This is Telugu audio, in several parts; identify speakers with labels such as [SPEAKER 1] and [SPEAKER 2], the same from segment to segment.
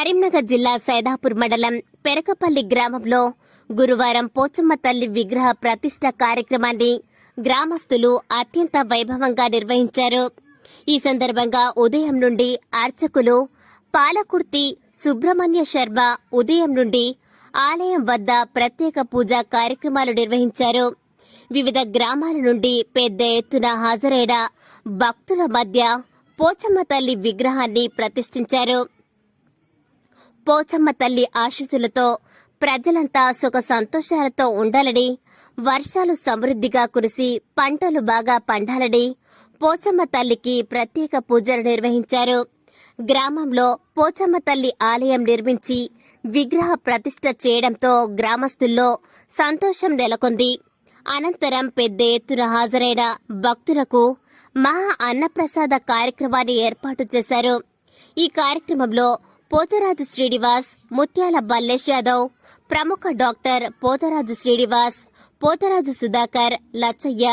[SPEAKER 1] కరీంనగర్ జిల్లా సైదాపూర్ మండలం పెరకపల్లి గ్రామంలో గురువారం పోచమ్మ తల్లి విగ్రహ ప్రతిష్ట కార్యక్రమాన్ని గ్రామస్తులు అత్యంత వైభవంగా నిర్వహించారు. ఈ సందర్భంగా ఉదయం నుండి అర్చకులు పాలకుర్తి సుబ్రహ్మణ్య శర్మ ఉదయం నుండి ఆలయం వద్ద ప్రత్యేక పూజా కార్యక్రమాలు నిర్వహించారు. వివిధ గ్రామాల నుండి పెద్ద ఎత్తున హాజరైన భక్తుల మధ్య పోచమ్మ తల్లి విగ్రహాన్ని ప్రతిష్ఠించారు. పోచమ్మ తల్లి ఆశీస్సులతో ప్రజలంతా సుఖ సంతోషాలతో ఉండాలని వర్షాలు సమృద్ధిగా కురిసి పంటలు బాగా పండాలని పోచమ్మ తల్లికి ప్రత్యేక పూజలు నిర్వహించారు. గ్రామంలో పోచమ్మ తల్లి ఆలయం నిర్మించి విగ్రహ ప్రతిష్ట చేయడంతో గ్రామస్తుల్లో సంతోషం నెలకొంది. అనంతరం పెద్ద ఎత్తున హాజరైన భక్తులకు మహా అన్నప్రసాద కార్యక్రమాన్ని ఏర్పాటు చేశారు. ఈ కార్యక్రమంలో పోతరాజు శ్రీనివాస్ ముత్యాల బల్లేష్ యాదవ్ ప్రముఖ డాక్టర్ పోతరాజు శ్రీనివాస్ పోతరాజు సుధాకర్ లచ్చయ్య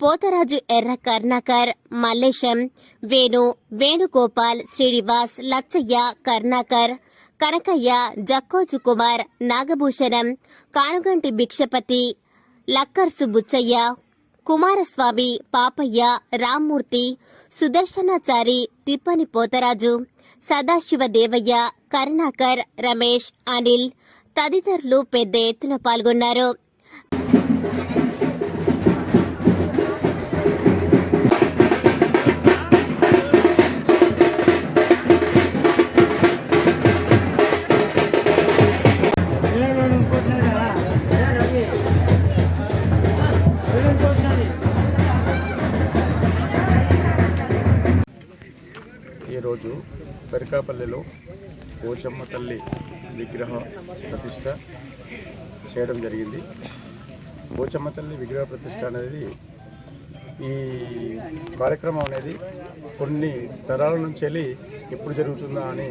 [SPEAKER 1] పోతరాజు ఎర్ర కర్ణాకర్ మల్లేశం వేణు వేణుగోపాల్ శ్రీనివాస్ లచ్చయ్య కర్ణాకర్ కనకయ్య జక్కోజు కుమార్ నాగభూషణం కానుగంటి భిక్షపతి లక్కర్సు బుచ్చయ్య కుమారస్వామి పాపయ్య రామ్మూర్తి సుదర్శనాచారి తిప్పని పోతరాజు సదాశివ దేవయ్య కరుణాకర్ రమేష్ అనిల్ తదితరులు పెద్ద ఎత్తున పాల్గొన్నారు.
[SPEAKER 2] ఈరోజు పెరికాపల్లిలో పోచమ్మ తల్లి విగ్రహ ప్రతిష్ట చేయడం జరిగింది. పోచమ్మ తల్లి విగ్రహ ప్రతిష్ట అనేది ఈ కార్యక్రమం అనేది కొన్ని తరాల నుంచి వెళ్ళి ఎప్పుడు జరుగుతుందా అని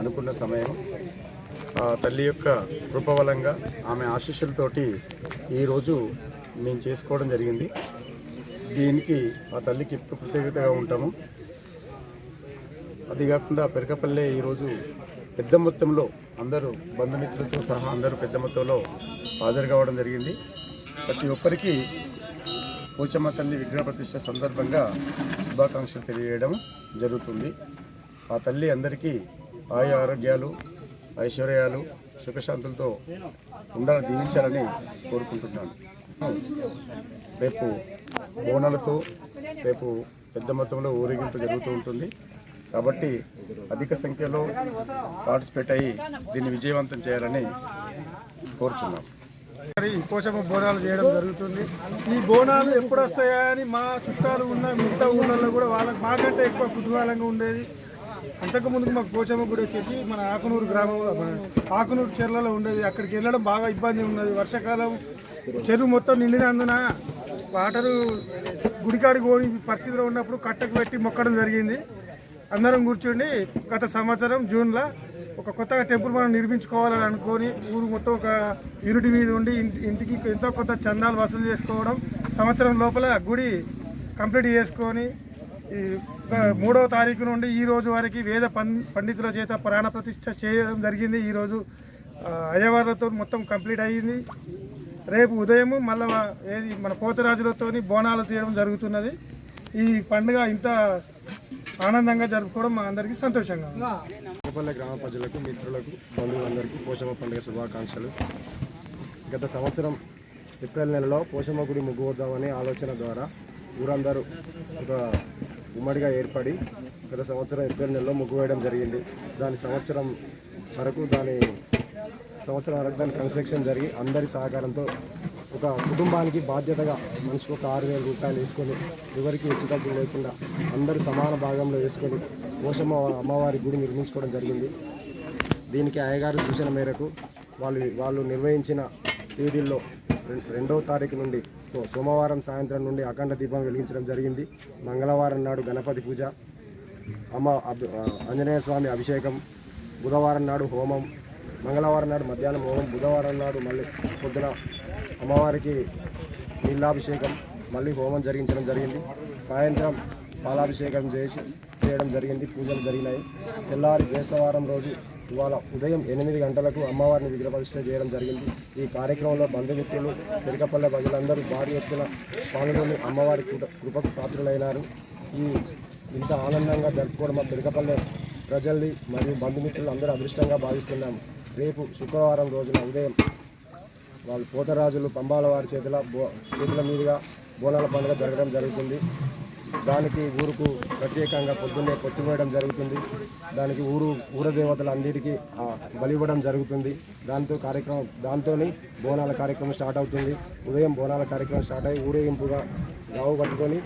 [SPEAKER 2] అనుకున్న సమయం. ఆ తల్లి యొక్క కృపబలంగా ఆమె ఆశీస్సులతోటి ఈరోజు మేము చేసుకోవడం జరిగింది. దీనికి ఆ తల్లికి ఎప్పుడు కృతజ్ఞతగా ఉంటాము. అది కాకుండా పెరకపల్లె ఈరోజు పెద్ద మొత్తంలో అందరూ బంధుమిత్రులతో సహా అందరూ పెద్ద మొత్తంలో హాజరు కావడం జరిగింది. ప్రతి ఒక్కరికి పోచమ్మ తల్లి విగ్రహ ప్రతిష్ట సందర్భంగా శుభాకాంక్షలు తెలియజేయడం జరుగుతుంది. ఆ తల్లి అందరికీ ఆయు ఆరోగ్యాలు ఐశ్వర్యాలు సుఖశాంతులతో ఉండాలని దీవించాలని కోరుకుంటున్నాను. రేపు బోనాలతో రేపు పెద్ద మొత్తంలో ఊరేగింపు జరుగుతూ ఉంటుంది. కాబట్టి అధిక సంఖ్యలో పార్టిసిపేట్ అయ్యి దీన్ని విజయవంతం చేయాలని కోరుచున్నాం.
[SPEAKER 3] మరి బోనాలు చేయడం జరుగుతుంది. ఈ బోనాలు ఎప్పుడు వస్తాయా అని మా చుట్టాలు ఉన్న మిగతా ఊళ్ళల్లో కూడా వాళ్ళకి మాకంటే ఎక్కువ కుతూహలంగా ఉండేది. అంతకు ముందుకు మాకు పోచమ్మ గుడి వచ్చేసి మన ఆకునూరు గ్రామంలో ఆకునూరు చెర్లలో ఉండేది. అక్కడికి వెళ్ళడం బాగా ఇబ్బంది ఉన్నది. వర్షాకాలం చెరువు మొత్తం నిండినందున వాటరు గుడికాడికి పోని పరిస్థితిలో ఉన్నప్పుడు కట్టకు పెట్టి మొక్కడం జరిగింది. అందరం కూర్చుండి గత సంవత్సరం జూన్లో ఒక కొత్తగా టెంపుల్ మనం నిర్మించుకోవాలని అనుకొని ఊరు మొత్తం ఒక యూనిట్ మీద ఉండి ఇంటి- ఇంటికి ఎంతో కొత్త చందాలు వసూలు చేసుకోవడం సంవత్సరం లోపల గుడి కంప్లీట్ చేసుకొని ఈ మూడవ తారీఖు నుండి ఈ రోజు వరకు వేద పండితుల చేత ప్రాణ ప్రతిష్ఠ చేయడం జరిగింది ఈరోజు అయ్యవార్లతో మొత్తం కంప్లీట్ అయ్యింది రేపు ఉదయం మళ్ళా ఏది మన పోతరాజులతో బోనాలు తీయడం జరుగుతున్నది. ఈ పండుగ ఇంత ఆనందంగా జరుపుకోవడం మా అందరికీ సంతోషంగా ఉంది.
[SPEAKER 2] గ్రామ ప్రజలకు మిత్రులకు బంధువులందరికీ పోషమ్మ పండుగ శుభాకాంక్షలు. గత సంవత్సరం ఏప్రిల్ నెలలో పోషమ్మ గుడి ముగ్గు ఆలోచన ద్వారా ఊరందరూ ఒక ఉమ్మడిగా ఏర్పడి గత సంవత్సరం ఏప్రిల్ నెలలో ముగ్గు వేయడం జరిగింది. దాని సంవత్సరం వరకు దాని సంవత్సరం వరకు దాని కన్స్ట్రక్షన్ జరిగి అందరి సహకారంతో ఒక కుటుంబానికి బాధ్యతగా మనిషికి ఒక ఆరు వేల రూపాయలు వేసుకొని ఎవరికి హెచ్చుతగ్గులు లేకుండా అందరూ సమాన భాగంలో వేసుకొని పోషమ్మ అమ్మవారి గుడి నిర్మించుకోవడం జరిగింది. దీనికి అయ్యగారు సూచన మేరకు వాళ్ళు వాళ్ళు నిర్వహించిన తేదీల్లో రెండవ తారీఖు నుండి సో సోమవారం సాయంత్రం నుండి అఖండ దీపం వెలిగించడం జరిగింది. మంగళవారం నాడు గణపతి పూజ అమ్మ అభి- ఆంజనేయ స్వామి అభిషేకం బుధవారం నాడు హోమం మంగళవారం నాడు మధ్యాహ్నం హోమం బుధవారం నాడు మళ్ళీ పొద్దున అమ్మవారికి నీళ్ళాభిషేకం మళ్ళీ హోమం జరిగించడం జరిగింది. సాయంత్రం పాలాభిషేకం చేసి చేయడం జరిగింది. పూజలు జరిగినాయి. తెల్లారి బేస్తవారం రోజు ఇవాళ ఉదయం ఎనిమిది గంటలకు అమ్మవారిని విగ్రహ చేయడం జరిగింది. ఈ కార్యక్రమంలో బంధుమిత్రులు పెరికపల్లె ప్రజలందరూ భారీ ఎత్తున పాల్గొని అమ్మవారి కృపకు పాత్రులైనారు. ఈ ఇంత ఆనందంగా జరుపుకోవడం మా పెరికపల్లె ప్రజల్ని మరియు బంధుమిత్రులు అందరూ అదృష్టంగా భావిస్తున్నాము రేపు శుక్రవారం రోజున ఉదయం వాళ్ళు పోతరాజులు పంబాల వారి చేతుల బో చేతుల మీదుగా బోనాల పండుగ జరగడం జరుగుతుంది. దానికి ఊరుకు ప్రత్యేకంగా పొద్దున్నే కొట్టుకోవడం జరుగుతుంది. దానికి ఊరు ఊర దేవతలు అందరికీ బలివ్వడం బలి ఇవ్వడం జరుగుతుంది. దాంతో కార్యక్రమం దాంతో బోనాల కార్యక్రమం స్టార్ట్ అవుతుంది. ఉదయం బోనాల కార్యక్రమం స్టార్ట్ అయ్యి ఊరేగింపుగా గావు కట్టుకొని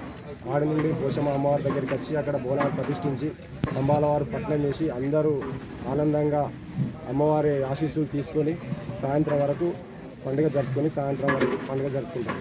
[SPEAKER 2] ఆడి నుండి పోషమ్మ అమ్మవారి దగ్గరికి వచ్చి అక్కడ బోనాలు ప్రతిష్ఠించి అంబాలవారు పట్నం వేసి అందరూ ఆనందంగా అమ్మవారి ఆశీస్సులు తీసుకొని సాయంత్రం వరకు పండుగ జరుపుకొని సాయంత్రం వరకు పండుగ జరుపుకుంటాం.